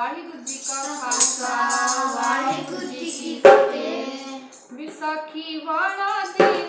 ਵਾਹਿਗੁਰੂ ਜੀ ਕਾ ਖਾਲਸਾ ਵਾਹਿਗੁਰੂ ਜੀ ਕੀ ਫਤਿਹ। ਵਿਸਾਖੀ ਵਾਲਾ ਦਿਨ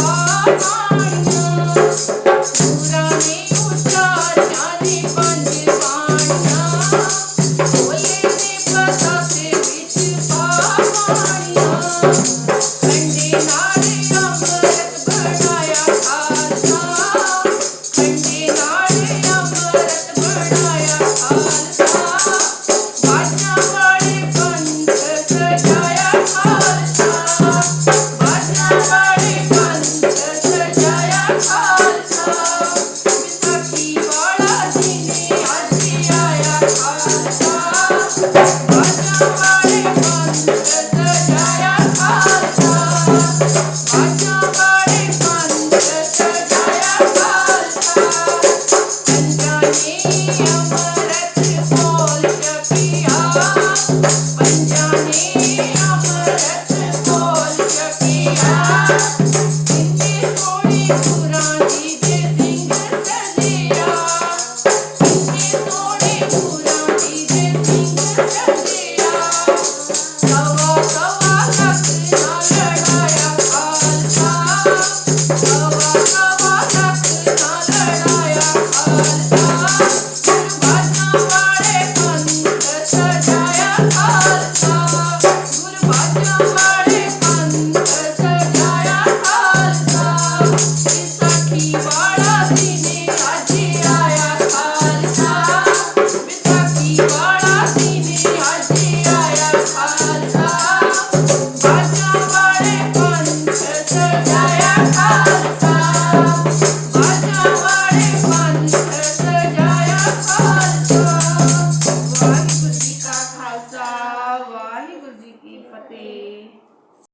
Oh,